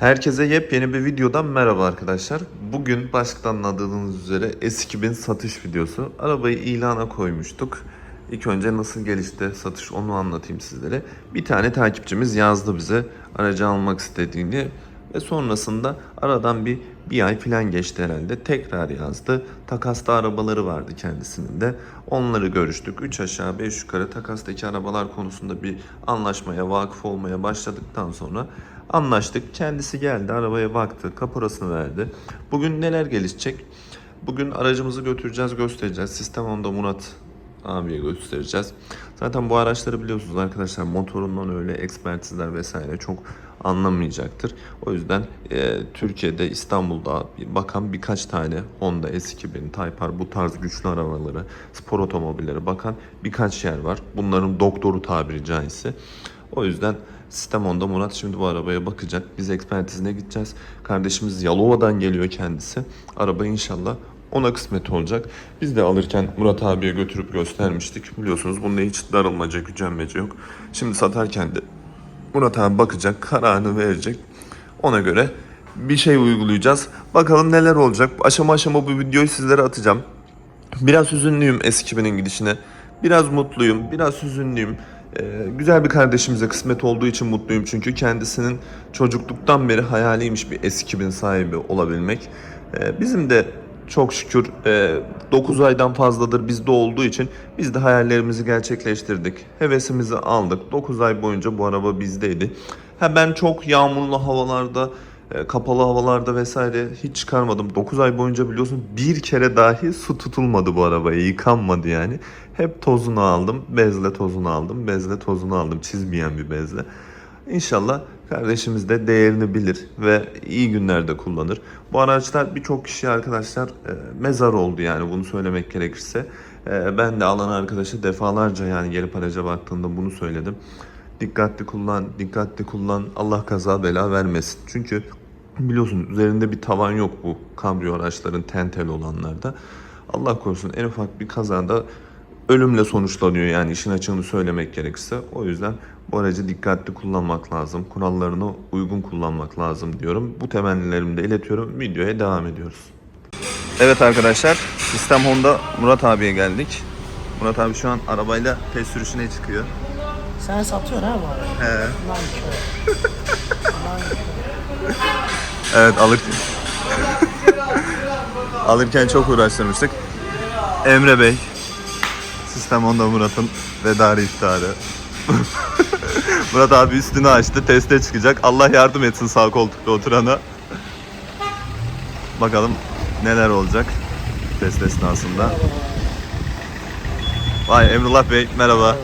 Herkese yepyeni bir videodan merhaba arkadaşlar. Bugün başlıktan anladığınız üzere S2000 satış videosu. Arabayı ilana koymuştuk. İlk önce nasıl gelişti satış onu anlatayım sizlere. Bir tane takipçimiz yazdı bize aracı almak istediğini ve sonrasında aradan bir bir ay falan geçti herhalde. Tekrar yazdı. Takasta arabaları vardı kendisinin de. Onları görüştük. 3 aşağı 5 yukarı takastaki arabalar konusunda bir anlaşmaya vakıf olmaya başladıktan sonra anlaştık. Kendisi geldi arabaya baktı. Kaporasını verdi. Bugün neler gelişecek? Bugün aracımızı götüreceğiz göstereceğiz. Sistem onda Murat abiye göstereceğiz. Zaten bu araçları biliyorsunuz arkadaşlar motorundan öyle ekspertizler vesaire çok anlamayacaktır. O yüzden e, Türkiye'de İstanbul'da bakan birkaç tane Honda S2000, Type R bu tarz güçlü arabaları, spor otomobilleri bakan birkaç yer var. Bunların doktoru tabiri caizse. O yüzden Sistem Honda Murat şimdi bu arabaya bakacak. Biz ekspertizine gideceğiz. Kardeşimiz Yalova'dan geliyor kendisi. Araba inşallah ona kısmet olacak. Biz de alırken Murat abiye götürüp göstermiştik. Biliyorsunuz bunda hiç darılmaca, gücenmece yok. Şimdi satarken de Murat abi bakacak, kararını verecek. Ona göre bir şey uygulayacağız. Bakalım neler olacak. Aşama aşama bu videoyu sizlere atacağım. Biraz hüzünlüyüm S2000'in gidişine. Biraz mutluyum, biraz hüzünlüyüm. Ee, güzel bir kardeşimize kısmet olduğu için mutluyum çünkü kendisinin çocukluktan beri hayaliymiş bir S2000 sahibi olabilmek. Ee, bizim de çok şükür 9 aydan fazladır bizde olduğu için biz de hayallerimizi gerçekleştirdik. Hevesimizi aldık. 9 ay boyunca bu araba bizdeydi. Ha ben çok yağmurlu havalarda e, kapalı havalarda vesaire hiç çıkarmadım. 9 ay boyunca biliyorsun bir kere dahi su tutulmadı bu arabaya. Yıkanmadı yani. Hep tozunu aldım. Bezle tozunu aldım. Bezle tozunu aldım. Çizmeyen bir bezle. İnşallah kardeşimiz de değerini bilir ve iyi günlerde kullanır. Bu araçlar birçok kişi arkadaşlar e, mezar oldu yani bunu söylemek gerekirse. E, ben de alan arkadaşa defalarca yani gelip araca baktığında bunu söyledim. Dikkatli kullan, dikkatli kullan. Allah kaza bela vermesin. Çünkü biliyorsun üzerinde bir tavan yok bu kambriyo araçların tentel olanlarda. Allah korusun en ufak bir kazada ölümle sonuçlanıyor yani işin açığını söylemek gerekirse. O yüzden bu aracı dikkatli kullanmak lazım. Kurallarına uygun kullanmak lazım diyorum. Bu temennilerimi de iletiyorum. Videoya devam ediyoruz. Evet arkadaşlar Sistem Honda Murat abiye geldik. Murat abi şu an arabayla test sürüşüne çıkıyor. Sen satıyorsun ha bu arabayı. He. Evet alırken. alırken çok uğraştırmıştık. Emre Bey. Sistem Honda Murat'ın vedarı iftarı. Murat abi üstünü açtı. Teste çıkacak. Allah yardım etsin sağ koltukta oturana. Bakalım neler olacak test esnasında. Vay Emrullah Bey merhaba.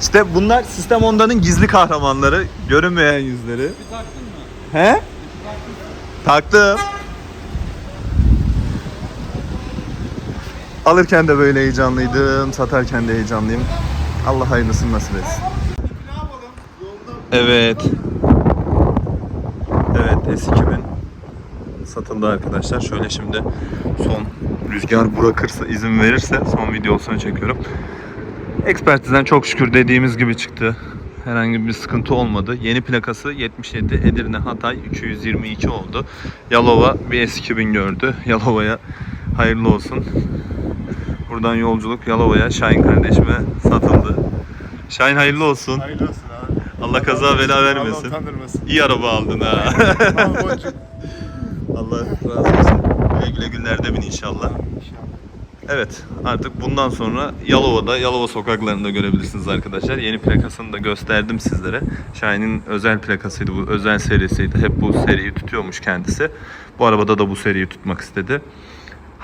İşte bunlar Sistem Honda'nın gizli kahramanları. Görünmeyen yüzleri. taktın mı? He? Taktım. Alırken de böyle heyecanlıydım, satarken de heyecanlıyım. Allah hayırlısını nasip etsin. Evet. Evet S2000 satıldı arkadaşlar. Şöyle şimdi son rüzgar bırakırsa, izin verirse son videosunu çekiyorum. Ekspertizden çok şükür dediğimiz gibi çıktı. Herhangi bir sıkıntı olmadı. Yeni plakası 77 Edirne Hatay 222 oldu. Yalova bir S2000 gördü. Yalova'ya hayırlı olsun. Buradan yolculuk Yalova'ya Şahin kardeşime satıldı. Şahin hayırlı olsun. Hayırlı olsun abi. Allah kaza bela vermesin. Allah utandırmasın. İyi araba aldın ha. Allah razı olsun. Güle güle günlerde bin inşallah. Evet artık bundan sonra Yalova'da, Yalova sokaklarında görebilirsiniz arkadaşlar. Yeni plakasını da gösterdim sizlere. Şahin'in özel plakasıydı bu, özel serisiydi. Hep bu seriyi tutuyormuş kendisi. Bu arabada da bu seriyi tutmak istedi.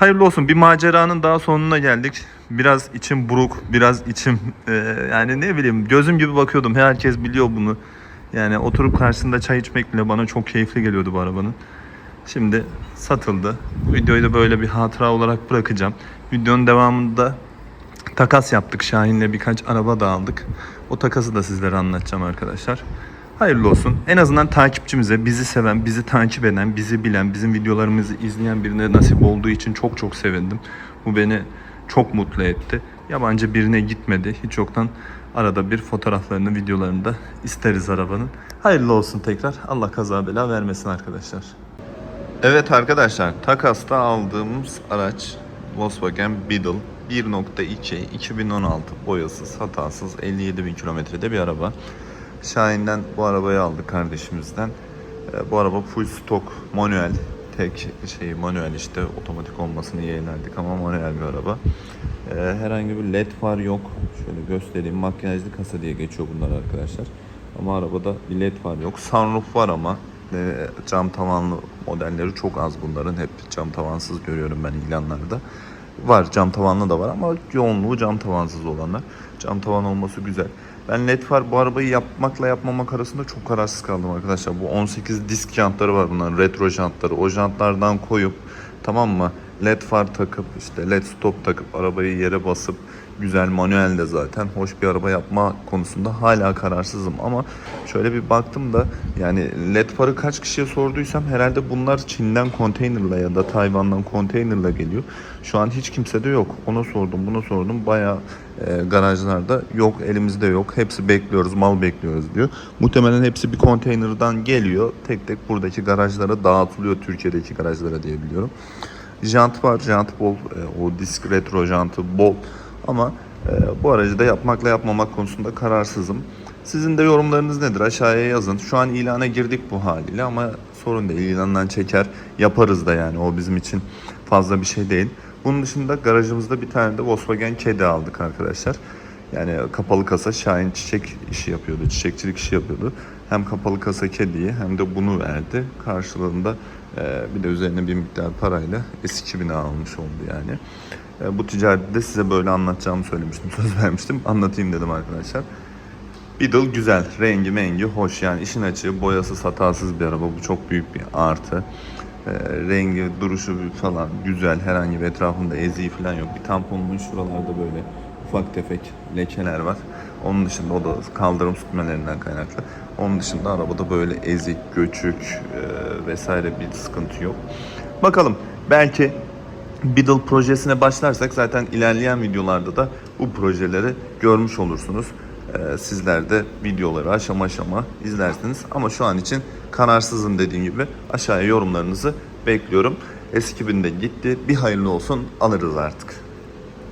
Hayırlı olsun bir maceranın daha sonuna geldik. Biraz içim buruk, biraz içim e, yani ne bileyim gözüm gibi bakıyordum. Herkes biliyor bunu. Yani oturup karşısında çay içmek bile bana çok keyifli geliyordu bu arabanın. Şimdi satıldı. Bu videoyu da böyle bir hatıra olarak bırakacağım. Videonun devamında takas yaptık. Şahin'le birkaç araba da aldık. O takası da sizlere anlatacağım arkadaşlar. Hayırlı olsun. En azından takipçimize, bizi seven, bizi takip eden, bizi bilen, bizim videolarımızı izleyen birine nasip olduğu için çok çok sevindim. Bu beni çok mutlu etti. Yabancı birine gitmedi. Hiç yoktan arada bir fotoğraflarını, videolarını da isteriz arabanın. Hayırlı olsun tekrar. Allah kaza bela vermesin arkadaşlar. Evet arkadaşlar takasta aldığımız araç Volkswagen Beetle 1.2 2016 boyasız hatasız 57 bin kilometrede bir araba. Şahin'den bu arabayı aldık kardeşimizden. Ee, Bu araba full stok manuel tek şey manuel işte otomatik olmasını yeğlerdik ama manuel bir araba. Ee, Herhangi bir led far yok. Şöyle göstereyim makyajlı kasa diye geçiyor bunlar arkadaşlar. Ama arabada bir led far yok. Sunroof var ama cam tavanlı modelleri çok az bunların. Hep cam tavansız görüyorum ben ilanlarda. Var cam tavanlı da var ama yoğunluğu cam tavansız olanlar. Cam tavan olması güzel. Ben led far bu arabayı yapmakla yapmamak arasında çok kararsız kaldım arkadaşlar. Bu 18 disk jantları var bunların retro jantları. O jantlardan koyup tamam mı? led far takıp işte led stop takıp arabayı yere basıp güzel manuel de zaten hoş bir araba yapma konusunda hala kararsızım ama şöyle bir baktım da yani led farı kaç kişiye sorduysam herhalde bunlar Çin'den konteynerla ya da Tayvan'dan konteynerla geliyor. Şu an hiç kimsede yok. Ona sordum, buna sordum. Bayağı e, garajlarda yok, elimizde yok. Hepsi bekliyoruz, mal bekliyoruz diyor. Muhtemelen hepsi bir konteynerdan geliyor. Tek tek buradaki garajlara dağıtılıyor Türkiye'deki garajlara diye biliyorum. Jant var, jant bol. E, o disk retro jantı bol. Ama e, bu aracı da yapmakla yapmamak konusunda kararsızım. Sizin de yorumlarınız nedir? Aşağıya yazın. Şu an ilana girdik bu haliyle ama sorun değil. İlandan çeker yaparız da yani. O bizim için fazla bir şey değil. Bunun dışında garajımızda bir tane de Volkswagen kedi aldık arkadaşlar. Yani kapalı kasa Şahin çiçek işi yapıyordu, çiçekçilik işi yapıyordu. Hem kapalı kasa kediyi hem de bunu verdi. Karşılığında e, bir de üzerine bir miktar parayla S2000'i almış oldu yani. E, bu ticarette de size böyle anlatacağımı söylemiştim, söz vermiştim. Anlatayım dedim arkadaşlar. Beetle güzel, rengi mengi hoş yani işin açığı boyasız hatasız bir araba bu çok büyük bir artı. E, rengi, duruşu falan güzel herhangi bir etrafında eziği falan yok. Bir tamponun şuralarda böyle ufak tefek lekeler var. Onun dışında o da kaldırım sürtmelerinden kaynaklı. Onun dışında arabada böyle ezik, göçük e, vesaire bir sıkıntı yok. Bakalım belki Beetle projesine başlarsak zaten ilerleyen videolarda da bu projeleri görmüş olursunuz. Ee, sizler de videoları aşama aşama izlersiniz. Ama şu an için kararsızım dediğim gibi aşağıya yorumlarınızı bekliyorum. S2000 de gitti. Bir hayırlı olsun alırız artık.